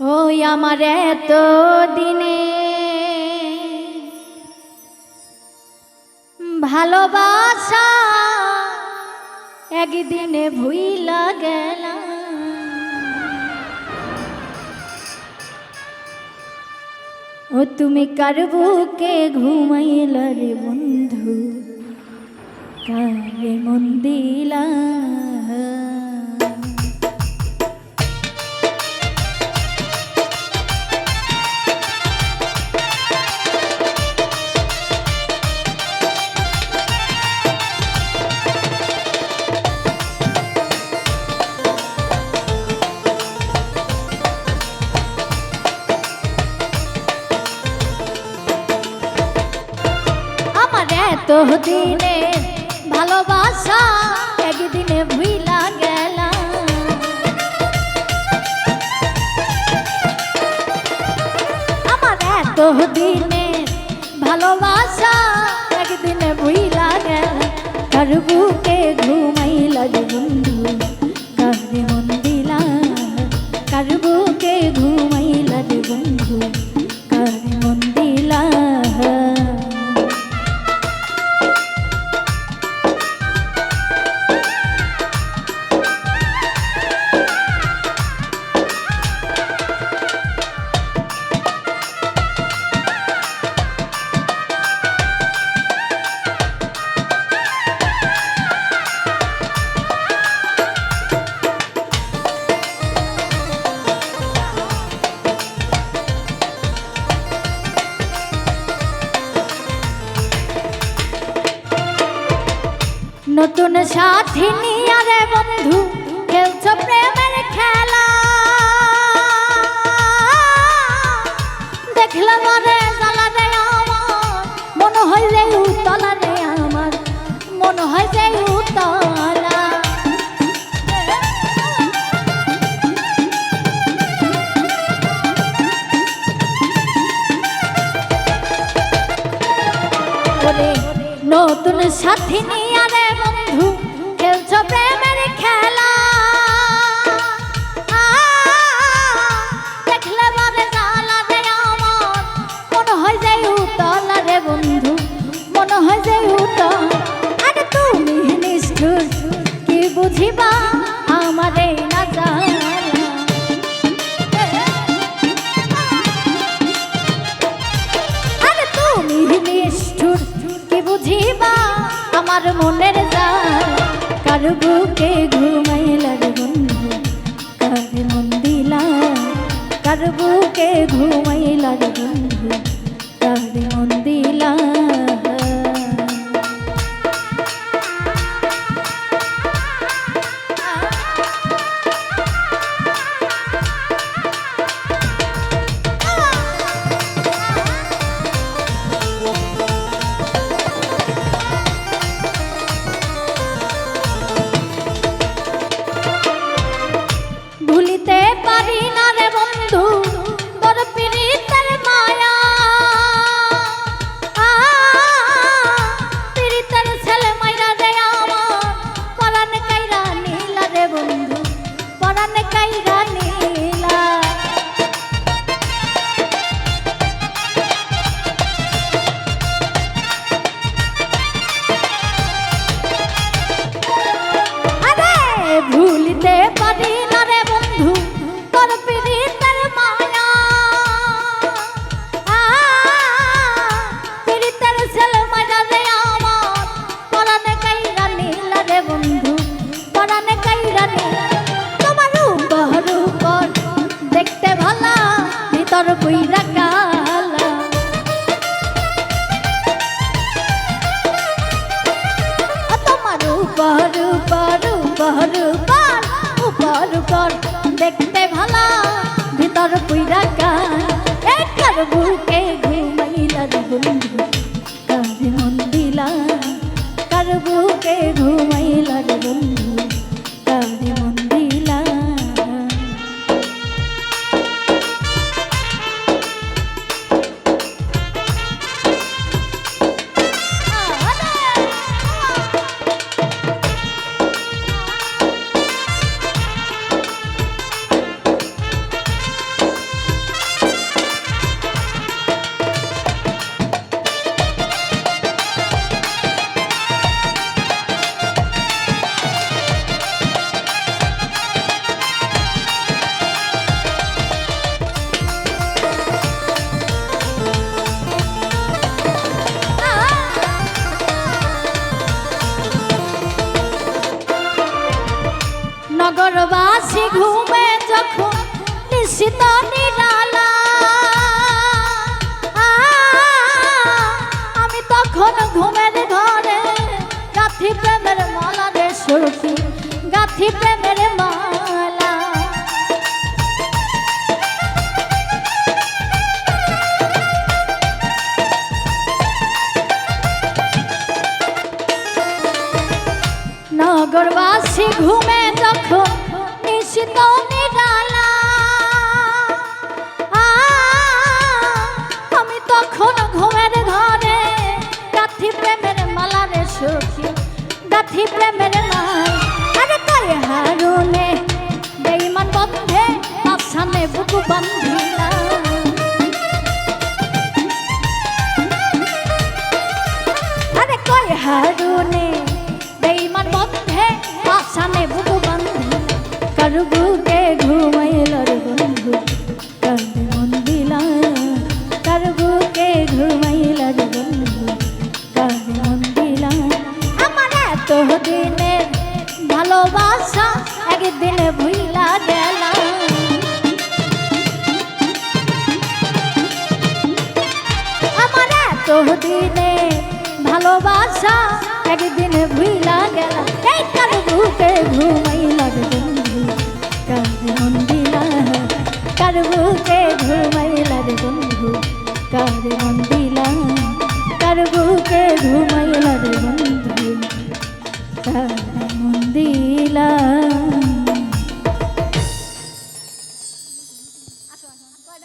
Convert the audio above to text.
ওই আমার এত দিনে ভালোবাসা একদিনে ভুইলা গেলাম ও তুমি কার বুকে ঘুমাইলা রে বন্ধু? কারে মন দিলা? এত দিনে ভালোবাসা একদিনে ভুইলা গেলাম আমার এত দিনে ভালোবাসা একদিনে ভুইলা গেল। কার বুকে ঘুমাইলা বন্ধু? নতুন সাথী নিয়ে রে বন্ধু, খেলছ প্রেমের খেলা। দেখলাম রে জ্বালা রে আমার, মনে হয় যে উতলা রে আমার, মনে হয় যে উতলা। নতুন সাথী নিয়ে আমারে না আরে তুমি নিষ্ঠুর, কি বুঝিবা? আমার মনের যা কার বুকে ঘুমাইলা রে বন্ধু, কার মন দিলা? কার বুকে ঘুমাইলা রে বন্ধু বুকে নগরবাসী ঘুমে যখন নিশ্চিত নিরালা আমি তখন ঘুমের ঘরে গাথি প্রেমের মালা রে সখী গাথি প্রেমের নগরবাসী ঘুমে যখন নিশ্চিত নিরালা আমি তখন ঘুমের ঘরে গাথি প্রেমের মালা রে সখী গাথি প্রেমের মালা। আরে তাই হারুনে বেইমান বন্ধে আসানে বুকু বান্ধিলা। আরে কই হারুনে দিনে ভালোবাসা একদিন ভুইলা গেল। এই কাল বুকে ঘুমাই রে বন্ধু? কার কার বুকে ঘুমাই রে বন্ধু? কার মন